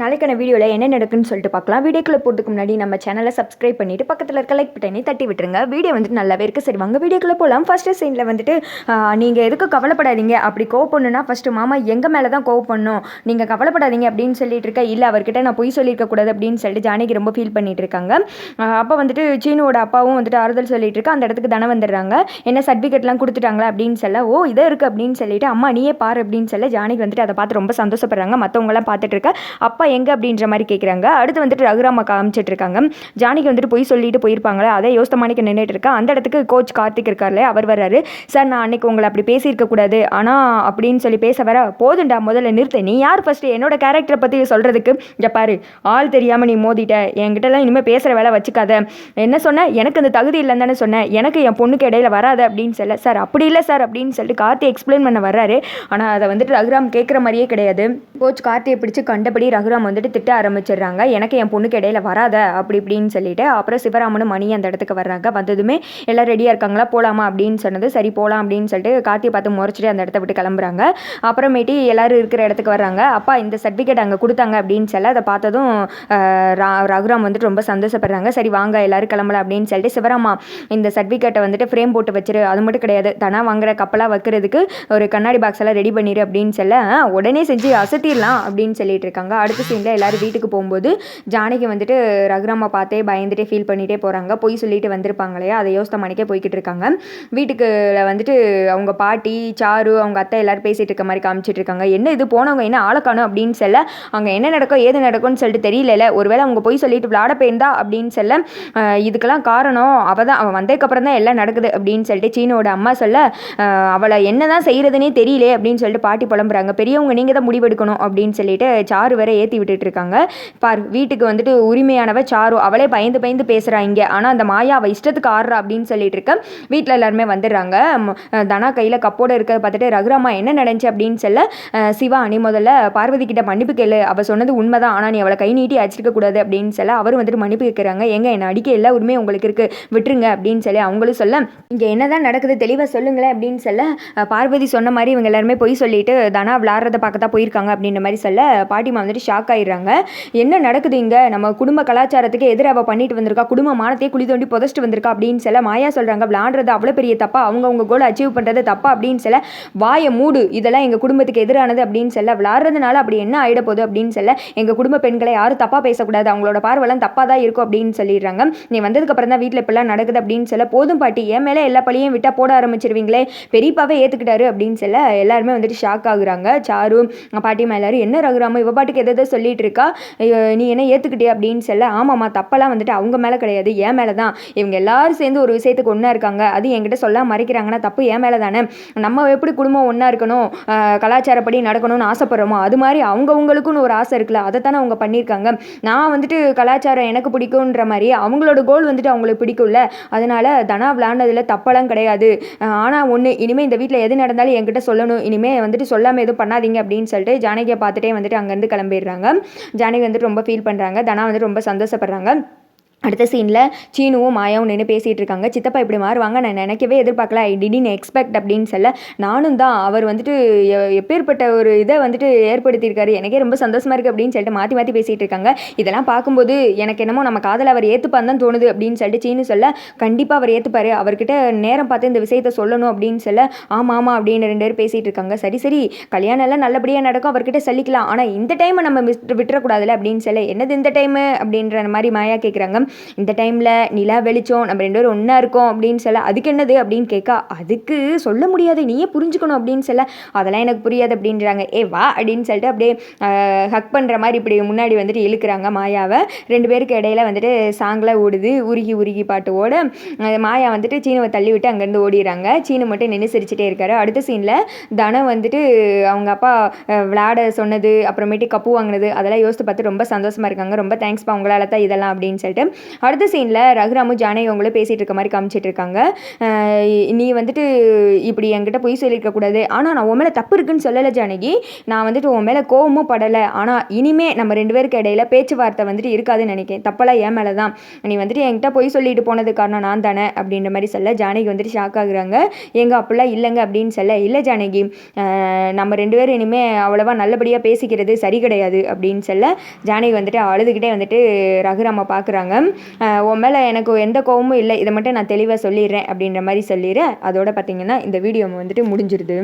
நாளைக்கான வீடியோவில் என்ன நடக்குன்னு சொல்லிட்டு பார்க்கலாம். வீடியோக்குள்ளே போகிறதுக்கு முன்னாடி நம்ம சேனலை சப்ஸ்கிரைப் பண்ணிவிட்டு பக்கத்தில் இருக்க லைக் பட்டனை தட்டி விட்டுருங்க. வீடியோ வந்துட்டு நல்லாவே இருக்குது சரி வாங்க வீடியோக்குள்ளே போகலாம் ஃபஸ்ட்டு சீனில் வந்துட்டு நீங்கள் எதுக்கு கவலைப்படாதீங்க? அப்படி கோவப்படணுன்னா ஃபஸ்ட்டு மாமா எங்கள் மேலே தான் கோவப்படணும்? நீங்கள் கவலைப்படாதீங்க அப்படின்னு சொல்லிட்டு இருக்க இல்லை அவர்கிட்ட நான் பொய் சொல்லியிருக்கக்கூடாது அப்படின்னு சொல்லிட்டு ஜானகி ரொம்ப ஃபீல் பண்ணிட்டு இருக்காங்க. அப்போ வந்துட்டு சீனுவோட அப்பாவும் வந்துட்டு ஆறுதல் சொல்லிட்டு இருக்க அந்த இடத்துக்கு தானே வந்துடுறாங்க. என்ன சர்டிஃபிகேட்லாம் கொடுத்துட்டாங்களா அப்படின்னு சொல்ல ஓ இதை இருக்குது அப்படின்னு சொல்லிட்டு அம்மா நீயே பாரு அப்படின்னு சொல்ல ஜானகி வந்துட்டு அதை பார்த்து ரொம்ப சந்தோஷப்படுறாங்க. மற்றவங்களாம் பார்த்துட்டு இருக்க அப்பா எங்கே அப்படின்ற மாதிரி கேட்குறாங்க அடுத்து வந்துட்டு ரகுராமா காமிச்சிட்டு இருக்காங்க. ஜானிக்கு வந்துட்டு போய் சொல்லிட்டு போயிருப்பாங்களே அதை யோசமானிக்க நின்றுட்டு இருக்கா. அந்த இடத்துக்கு கோச் கார்த்திக் இருக்கார்ல அவர் வர்றாரு. சார் நான் அன்னைக்கு உங்களை அப்படி பேசியிருக்க கூடாது. ஆனால் அப்படின்னு சொல்லி பேச வர போதுண்டா முதல்ல நிறுத்து. நீ யார் ஃபஸ்ட்டு என்னோட கேரக்டரை பற்றி சொல்கிறதுக்கு இங்கே பாரு ஆள் தெரியாமல் நீ மோதிட்ட. என்கிட்டலாம் இனிமேல் பேசுகிற வேலை வச்சுக்காத. என்ன சொன்ன? எனக்கு அந்த தகுதி இல்லைன்னு தானே சொன்னேன் எனக்கு என் பொண்ணுக்கு இடையில வராது. அப்படின்னு சொல்ல சார் அப்படி இல்லை சார் அப்படின்னு சொல்லிட்டு கார்த்தி எக்ஸ்பிளைன் பண்ண வர்றாரு. ஆனால் அதை வந்துட்டு ரகுராம் கேட்குற மாதிரியே கிடையாது. கோச் கார்த்தியை பிடிச்சி கண்டபடி ரகுராம் வந்துட்டு திட்ட ஆரம்பிச்சிடுறாங்க. எனக்கு என் பொண்ணுக்கு இடையில வராத அப்படி இப்படின்னு சொல்லிட்டு அப்புறம் சிவராமனும் மணி அந்த இடத்துக்கு வர்றாங்க. வந்ததுமே எல்லாம் ரெடியாக இருக்காங்களா? போகலாமா அப்படின்னு சொன்னது சரி போகலாம் அப்படின்னு சொல்லிட்டு கார்த்தியை பார்த்து முறைச்சிட்டு அந்த இடத்த விட்டு கிளம்புறாங்க. அப்புறமேட்டி எல்லாரும் இருக்கிற இடத்துக்கு வர்றாங்க. அப்பா இந்த சர்டிஃபிகேட் அங்கே கொடுத்தாங்க அப்படின்னு சொல்ல அதை பார்த்ததும் ரா- ரகுராம் வந்துட்டு ரொம்ப சந்தோஷப்படுறாங்க. சரி வாங்க எல்லாரும் கிளம்பலாம் அப்படின்னு சொல்லிட்டு சிவராமா இந்த சர்டிஃபிகேட்டை வந்துட்டு ஃப்ரேம் போட்டு வச்சிரு. அது மட்டும் கிடையாது. தனா வாங்குற கப்பலாக வைக்கிறதுக்கு ஒரு கண்ணாடி பாக்ஸ் எல்லாம் ரெடி பண்ணிடு அப்படின்னு சொல்ல உடனே செஞ்சு அசத்திடலாம் அப்படின்னு சொல்லிட்டு இருக்காங்க. அடுத்து சீனில் எல்லாரும் வீட்டுக்கு போகும்போது ஜானகி வந்துட்டு ரகுராமா பார்த்தே பயந்துட்டே ஃபீல் பண்ணிகிட்டே போகிறாங்க பொய் சொல்லிட்டு வந்திருப்பாங்க இல்லையா? அதை யோசனை மணிக்கே போய்கிட்டு இருக்காங்க. வீட்டுக்கு வந்துட்டு அவங்க பாட்டி சாரு அவங்க அத்தை எல்லோரும் பேசிகிட்டு இருக்க மாதிரி காமிச்சிட்டு இருக்காங்க. என்ன இது? போனவங்க என்ன ஆளை அப்படின்னு சொல்ல அங்கே என்ன நடக்கும் ஏது நடக்கும்னு சொல்லிட்டு தெரியல ஒருவேளை அவங்க பொய் சொல்லிட்டு விளாட போயிருந்தா? அப்படின்னு சொல்ல இதுக்கெல்லாம் காரணம் அவள் தான். அவன் வந்ததுக்கப்புறம் தான் எல்லாம் நடக்குது. அப்படின்னு சொல்லிட்டு சீனோட அம்மா சொல்ல அவளை என்ன தான் செய்கிறதுனே தெரியல. அப்படின்னு சொல்லிட்டு பாட்டி புலம்புறாங்க. பெரியவங்க நீங்கள் தான் முடிவெடுக்கணும். அப்படின்னு சொல்லிட்டு சாரு வேற ஏற்றி விட்டுட்டு இருக்காங்க பார் வீட்டுக்கு வந்துட்டு உரிமையானவ சாரு அவளே பயந்து பயந்து பேசுகிறா இங்கே. ஆனால் அந்த மாயா அவள் இஷ்டத்துக்கு ஆடுறா அப்படின்னு சொல்லிட்டு இருக்க வீட்டில் எல்லாருமே வந்துடுறாங்க. தனா கையில் கப்போட இருக்கிறத பார்த்துட்டு ரகுராமா என்ன நடந்துச்சு அப்படின்னு சொல்ல சிவா நீ முதல்ல பார்வதி கிட்ட மன்னிப்பு கேளு. அவள் சொன்னது உண்மைதான். ஆனால் நீ அவளை கை நீட்டி அடிச்சிருக்க கூடாது அப்படின்னு சொல்ல அவரும் வந்துட்டு மன்னிப்பு கேட்குறாங்க எங்க என்ன அடிக்க எல்லா உரிமையும் உங்களுக்கு இருக்கு. விட்டுருங்க அப்படின்னு சொல்லி அவங்களும் சொல்ல இங்கே என்னதான் நடக்குது தெளிவாக சொல்லுங்களேன் அப்படின்னு சொல்ல பார்வதி சொன்ன மாதிரி இவங்க எல்லாருமே போய் சொல்லிட்டு தனா விளாட்றத பார்க்க தான் போயிருக்காங்க அப்படின்ற மாதிரி சொல்ல பாட்டிமா வந்துட்டு ஷாக் ஆயிடுறாங்க என்ன நடக்குது இங்கே? நம்ம குடும்ப கலாச்சாரத்துக்கு எதிராக அவள் பண்ணிட்டு வந்திருக்கா குடும்ப மானத்தையே குழி தோண்டி புதைச்சிட்டு வந்திருக்கா அப்படின்னு சொல்ல மாயா சொல்கிறாங்க விளாண்டுறது அவ்வளோ பெரிய தப்பா? அவங்க அவங்க கோல் அச்சீவ் பண்ணுறது தப்பா அப்படின்னு சொல்ல வாயை மூடு. இதெல்லாம் எங்கள் குடும்பத்துக்கு எதிரானது அப்படின்னு சொல்ல விளாட்றதுனால அப்படி என்ன ஆகிட போகுது அப்படின்னு சொல்ல எங்கள் குடும்ப பெண்களை யாரும் தப்பாக பேசக்கூடாது. அவங்களோட பார்வைலாம் தப்பாக தான் இருக்கும் அப்படின்னு சொல்லிடுறாங்க. நீ வந்ததுக்கப்புறம் தான் வீட்டில் இப்படிலாம் நடக்குது அப்படின்னு சொல்ல போதும் பாட்டி என் மேலே எல்லா பழியும் விட்டால் போட ஆரம்பிச்சிருவீங்களே பெரியப்பாவே ஏற்றுக்கிட்டாரு அப்படின்னு சொல்ல எல்லாருமே வந்துட்டு ஷாக் ஆகுறாங்க. சாரு பாட்டிமா எல்லாரும் என்ன ரகுராம? இவ பாட்டுக்கு எதாவது எதை சொல்லிட்டு இருக்கா நீ என்ன ஏற்றுக்கிட்டே அப்படின்னு சொல்ல ஆமாம்மா தப்பெல்லாம் வந்துட்டு அவங்க மேலே கிடையாது என் மேலே தான் இவங்க எல்லாரும் சேர்ந்து ஒரு விஷயத்துக்கு ஒன்றா இருக்காங்க. அது என்கிட்ட சொல்ல மறைக்கிறாங்கன்னா தப்பு என் மேலே தானே நம்ம எப்படி குடும்பம் ஒன்றா இருக்கணும்? கலாச்சாரப்படி நடக்கணும்னு ஆசைப்படுறோமோ அது மாதிரி அவங்கவுங்களுக்குன்னு ஒரு ஆசை இருக்குல்ல அதை தானே அவங்க பண்ணியிருக்காங்க. நான் வந்துட்டு கலாச்சாரம் எனக்கு பிடிக்குன்ற மாதிரி அவங்களோட கோல் வந்துட்டு அவங்களுக்கு பிடிக்கும்ல. அதனால் தனா விளாண்டதில் தப்பெல்லாம் கிடையாது. ஆனால் ஒன்று இனிமேல் இந்த வீட்டில் எது நடந்தாலும் என்கிட்ட சொல்லணும். இனிமேல் வந்துட்டு சொல்லாமல் எதுவும் பண்ணாதீங்க அப்படின்னு சொல்லிட்டு ஜானகியை பார்த்துட்டே வந்துட்டு அங்கேருந்து கிளம்பிடுறாங்க. ஜானகி வந்துட்டு ரொம்ப ஃபீல் பண்ணுறாங்க தனா வந்துட்டு ரொம்ப சந்தோஷப்படுறாங்க. அடுத்த சீனில் சீனுவும் மாயாவும் நின்று பேசிகிட்டு இருக்காங்க. சித்தப்பா இப்படி மாறுவாங்க நான் நினைக்கவே எதிர்பார்க்கல. ஐ டிடின் எக்ஸ்பெக்ட் அப்படின்னு சொல்ல நானும் தான். அவர் வந்துட்டு எ- எப்பேற்பட்ட ஒரு இதை வந்துட்டு ஏற்படுத்தியிருக்காரு. எனக்கே ரொம்ப சந்தோஷமாக இருக்குது அப்படின்னு சொல்லிட்டு மாற்றி மாற்றி பேசிகிட்டு இருக்காங்க. இதெல்லாம் பார்க்கும்போது எனக்கு என்னமோ நம்ம காதல் அவர் ஏற்றுப்பான்னு தான் தோணுது அப்படின்னு சொல்லிட்டு சீனு சொல்ல கண்டிப்பாக அவர் ஏற்றுப்பார் அவர்கிட்ட நேரம் பார்த்து இந்த விஷயத்த சொல்லணும் அப்படின்னு சொல்ல ஆமாம் ஆமாம் அப்படின்னு ரெண்டு பேரும் பேசிகிட்டு இருக்காங்க. சரி சரி கல்யாணம் எல்லாம் நல்லபடியாக நடக்கும் அவர்கிட்ட சொல்லிக்கலாம். ஆனால் இந்த டைமை நம்ம விட்டு விட்டுறக்கூடாதுல்ல அப்படின்னு சொல்ல என்னது இந்த டைமு அப்படின்ற மாதிரி மாயா கேட்குறாங்க இந்த டைமில் நிலா வெளிச்சம் நம்ம ரெண்டு பேரும் ஒன்றா இருக்கோம் அப்படின்னு சொல்ல அதுக்கு என்னது அப்படின்னு கேட்க அதுக்கு சொல்ல முடியாது நீயே புரிஞ்சுக்கணும் அப்படின்னு சொல்ல அதெல்லாம் எனக்கு புரியாது அப்படின்றாங்க. ஏ வா அப்படின்னு சொல்லிட்டு அப்படியே ஹக் பண்ணுற மாதிரி இப்படி முன்னாடி வந்துட்டு இழுக்கிறாங்க மாயாவை. ரெண்டு பேருக்கு இடையில வந்துட்டு சாங்கில் ஓடுது உருகி உருகி பாட்டு ஓட. மாயா வந்துட்டு சீனவை தள்ளி விட்டு அங்கேருந்து ஓடிடுறாங்க. சீனு மட்டும் நின்று சிரிச்சிட்டே இருக்காரு. அடுத்த சீனில் தனம் வந்துட்டு அவங்க அப்பா விளையாட சொன்னது அப்புறமேட்டு கப்பு வாங்கினது அதெல்லாம் யோசித்து பார்த்து ரொம்ப சந்தோஷமாக இருக்காங்க. ரொம்ப தேங்க்ஸ்ப்பா உங்களால் தான் இதெல்லாம் அப்படின்னு சொல்லிட்டு அடுத்த சீனில் ரகுராமும் ஜானகி அவங்களும் பேசிகிட்டு இருக்க மாதிரி காமிச்சிட்டு இருக்காங்க. நீ வந்துட்டு இப்படி என்கிட்ட பொய் சொல்லியிருக்க கூடாது. ஆனால் நான் உன் மேலே தப்பு இருக்குன்னு சொல்லலை ஜானகி. நான் வந்துட்டு உன் மேலே கோவமும் படலை. ஆனால் இனிமே நம்ம ரெண்டு பேருக்கு இடையில பேச்சுவார்த்தை வந்துட்டு இருக்காதுன்னு நினைக்கிறேன். தப்பெல்லாம் என் மேலே தான் நீ வந்துட்டு என்கிட்ட பொய் சொல்லிட்டு போனது காரணம் நான் தானே அப்படின்ற மாதிரி சொல்ல ஜானகி வந்துட்டு ஷாக் ஆகுறாங்க. எங்க அப்படிலாம் இல்லைங்க அப்படின்னு சொல்ல இல்லை ஜானகி. நம்ம ரெண்டு பேரும் இனிமேல் அவ்வளோவா நல்லபடியாக பேசிக்கிறது சரி கிடையாது. அப்படின்னு சொல்ல ஜானகி வந்துட்டு அழுதுகிட்டே வந்துட்டு ரகுராமா பார்க்குறாங்க உன் மேலே எனக்கு எந்த கோவமும் இல்லை. இதை மட்டும் நான் தெளிவாக சொல்லிடுறேன் அப்படின்ற மாதிரி சொல்லிடுறேன் அதோட பார்த்தீங்கன்னா இந்த வீடியோ வந்துட்டு முடிஞ்சிருது.